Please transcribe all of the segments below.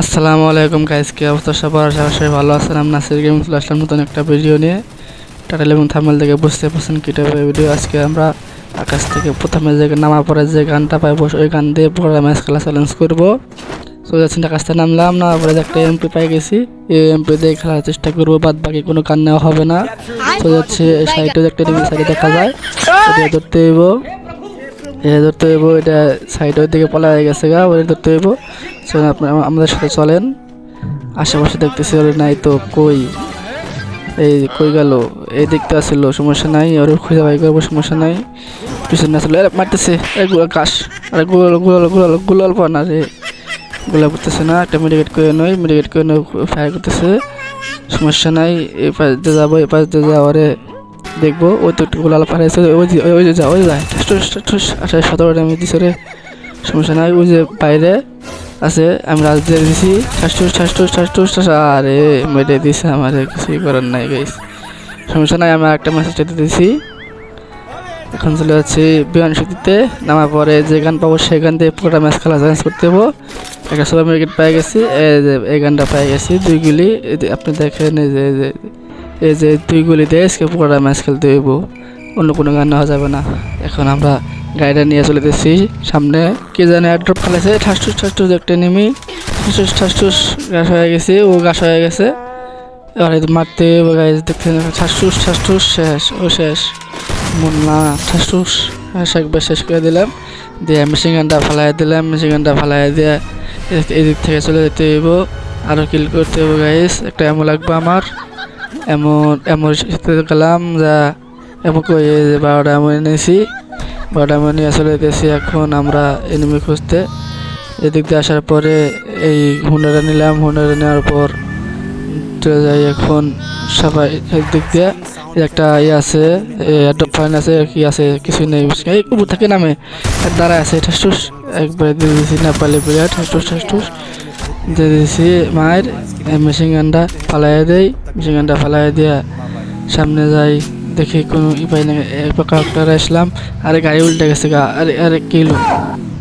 আসসালামু আলাইকুম গাইস কি অবস্থা সবার? আশা সবাই ভালো আছেন। আমি নাসির গেম চলে আসলাম নতুন একটা ভিডিও নিয়ে। টাটাল এবং থামেল থেকে বুঝতে পারছেন কী টাইপের ভিডিও আজকে আমরা আকাশ থেকে প্রথমে যে নামার পরে যে গানটা পাইবো, ওই গান দিয়ে পুরো ম্যাচ খেলা চ্যালেঞ্জ করব। তো যাচ্ছি আকাশ থেকে নামলাম, নামার পরে একটা এমপি পাই গেছি। এই এমপি দিয়ে খেলার চেষ্টা করব বাদ বাকি কোনো গান নেওয়া হবে না। তো যাচ্ছে সাইডে একটা সাইডে দেখা যায়। ধরতে এটা ধরতে হইব এটা সাইডের দিকে পলা হয়ে গেছে গা ওটা ধরতে হইব। চলুন আপনার আমাদের সাথে চলেন। আশেপাশে দেখতেছি ওর নাই তো কই? এই কই গেল? এই দিকটা আসছিল সমস্যা নাই। ওর খুঁজে বাই করব সমস্যা নাই। পিছনে আসলে এ, মারতেছে ঘাস আরে গুলাল গুলাল গুলাল গুলাল পা না রে। গুলা করতেছে না একটা মেডিকেট করে নই মেডিকেট করে নই ফায়ার করতেছে। সমস্যা নাই এই পাশ দিয়ে যাব এই পাশ দিয়ে যাওয়ারে দেখব, ওই তো গুলাল পাড়াইছে ওই যে ওই যে যা, ওই যায় আচ্ছা সতেরো আমি দিছে রে। সমস্যা নাই, ওই যে বাইরে আছে, আমি রাজ দিয়ে দিছি। ঠাসটুস ঠাসটুস ঠাসটুস ঠাস আরে, মেরে দিছে আমার, কিছুই করার নাই গাইস সমস্যা নাই, আমি একটা মেসেজ দিতেছি এখন চলে যাচ্ছি বিমান শক্তিতে নামার পরে যে গান পাবো, সেই গান দিয়ে পুরোটা ম্যাচ খেলা চ্যালেঞ্জ করতে হব একটা সুপার মার্কেট পেয়ে গেছি, এই গানটা পেয়ে গেছি, দুই গুলি। আপনি দেখেন এই যে এই যে দুই গুলি দিয়ে আজকে পুরোটা ম্যাচ খেলতে হইব। অন্য কোনো গান নেওয়া যাবে না। এখন আমরা গাড়িটা নিয়ে চলে যাচ্ছি। সামনে কে জানে ড্রপ ফেলেছে ঠাসটুস ঠাসটুস একটা নেমি ঠাসটুস ঠাসটুস গাছ হয়ে গেছে। ও গাছ হয়ে গেছে। এবার মারতে গাছ দেখতে ঠাসটুস ঠাসটুস শেষ, ও শেষ। মুন্না ঠাসটুস একবার শেষ করে দিলাম। দিয়ে মেশিন গানটা ফালাই দিলাম। মেশিন গানটা ফালাই দিয়ে এদিক থেকে চলে যেতে হইব। আরও কিল করতে হইব গাইস একটা এমন লাগবে আমার। এমন এমন সাথে গেলাম যা এমন কই যে বারোটা এমন এনেছি। বারোটা এমন নিয়ে চলে এখন আমরা এনিমি খুঁজতে। এদিক দিয়ে আসার পরে এই হুন্ডাটা নিলাম। হুন্ডাটা নেওয়ার পর চলে যাই এখন সবাই দিক দিয়ে। একটা ইয়ে আছে একটা ফাইন আছে, কি আছে কিছু নেই এই কুকুর থাকে নামে। দাঁড়ায় আছে ঠাসটুস একবার দিয়ে দিয়েছি, নেপালি প্লেয়ার ঠাসটুস ঠাসটুস দিয়ে দিয়েছি মায়ের মেশিন গানটা ফালাই দেই। মেশিন গানটা ফালাই দিয়ে সামনে যাই, দেখি কোনো পাই না কাউন্টারে আসলাম। আরে গাড়ি উল্টে গেছে গা, আরে আরে, কি হলো?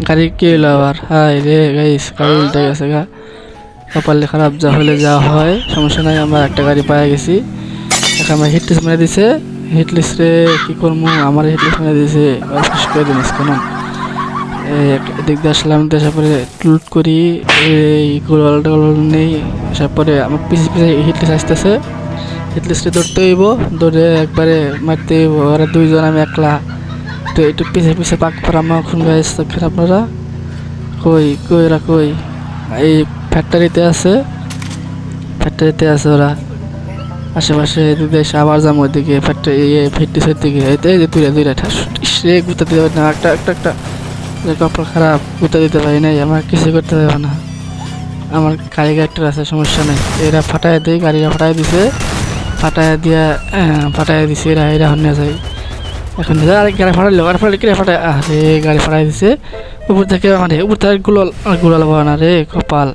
গাড়ি কি হলো আবার? হাই রে গাইস গাড়ি উল্টে গেছে গা। কপালে খারাপ, যা হলে যা হয়, সমস্যা নাই, আমরা একটা গাড়ি পাই গেছি। এখন আমার হিট লিস্ট মেরে দিছে। হিট লিস্টে কি করব আমার হিট লিস্ট মেরে দিছে। শেষ করে দিন কেন দিয়ে আসলাম পরে লুট করি, এই গোলাল টোলাল নেই আসার পরে আমার পিছিয়ে পিছিয়ে হিট লিস্ট আসতেছে। হিট লিস্টে দৌড়তে হইব দৌড়ে একবারে মারতে হইব, ওরা দুইজন, আমি একলা। তো একটু পিছিয়ে পিছিয়ে পাক পর আমার খুন দেখেন আপনারা। কই কই ওরা কই? এই ফ্যাক্টরিতে আছে। ফ্যাক্টরিতে আছে ওরা। আশেপাশে এদিকে আবার যাব ওইদিকে ফ্যাক্টরি ফিটনেসের দিকে। এই দুইটা দুইটা ঠাস ইস রে গুতা দিতে পারি না, একটা একটা একটা। যে কপাল খারাপ গুতা দিতে পারি নাই, আমার কিছু করতে পারবে না। আমার গাড়ি আছে, সমস্যা নেই। এরা ফাটায় দেয় গাড়িটা ফাটায় দিছে। ফাটায় দিয়া ফাটায় দিছে, এরা এরা হন্যা যায়। এখন আরে গাড়ি ফাটাইলো গাড়ি ফাটাইলে কিরে ফাটায়? আরে গাড়ি ফাটাই দিছে। উপর থেকে মানে উপর থেকে গুলাল গুলাল না রে, কপাল।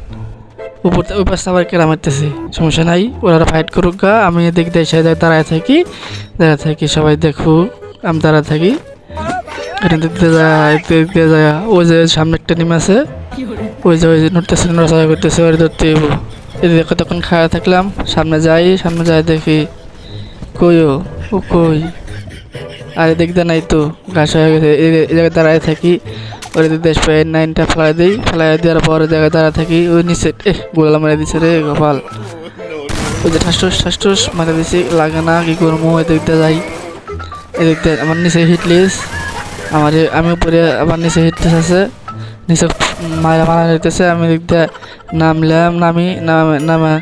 উপর ওই পাশে আবার কেরা মারতেছে? সমস্যা নাই, ওরা ফাইট করুক গা, আমি এদিক দিয়ে এসে দাঁড়ায় থাকি দাঁড়ায় থাকি, সবাই দেখুক, আমি দাঁড়ায় থাকি। এটা দেখতে যায় ওই যে সামনে একটা নিম আছে। ওই যে ওই যে নড়তেছে, নড়াচড়া করতেছে ওই ধরতে এদিকে কতক্ষণ খাওয়া থাকলাম, সামনে যাই সামনে যাই দেখি, কই ও? কই? আরে দেখতে নাই তো, ঘাস হয়ে গেছে। এই জায়গায় দাঁড়ায় থাকি, ওর দেশ পাই নাইনটা ফেলাই দিই, ফেলাই দেওয়ার পর জায়গায় দাঁড়ায় থাকি, ওই নিচে এ গোলা মেরে দিছে রে গোপাল। ওই যে ঠাসটুস ঠাসটুস মেরে দিছি, লাগে না, কি করব, এদিক দিয়ে যাই। এদিক দিয়ে আমার নিচে হিটলিস আমার আমি উপরে আমার নিচে হিটলিস আছে। নিচে মারা মারা নিতেছে, আমি দিয়ে নামলাম, নামি, নামে নামে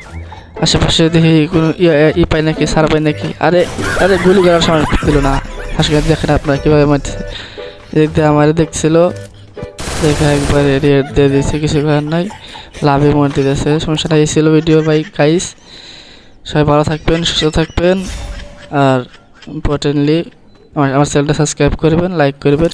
আশেপাশে দেখি কোনো ই পাই নাকি, সার পাই নাকি। আরে আরে গুলি করার সময় দিল না। হাসপাতাল দেখেন আপনারা কীভাবে মারতেছে। দিয়ে আমার দেখছিল। দেখে একবারে রেট দিয়ে দিয়েছে, কিছু করার নাই। লাভে মনে দিতেছে, সমস্যা নাই। এই ছিল ভিডিও বাই গাইস সবাই ভালো থাকবেন, সুস্থ থাকবেন। আর ইম্পর্টেন্টলি আমার চ্যানেলটা সাবস্ক্রাইব করবেন লাইক করবেন।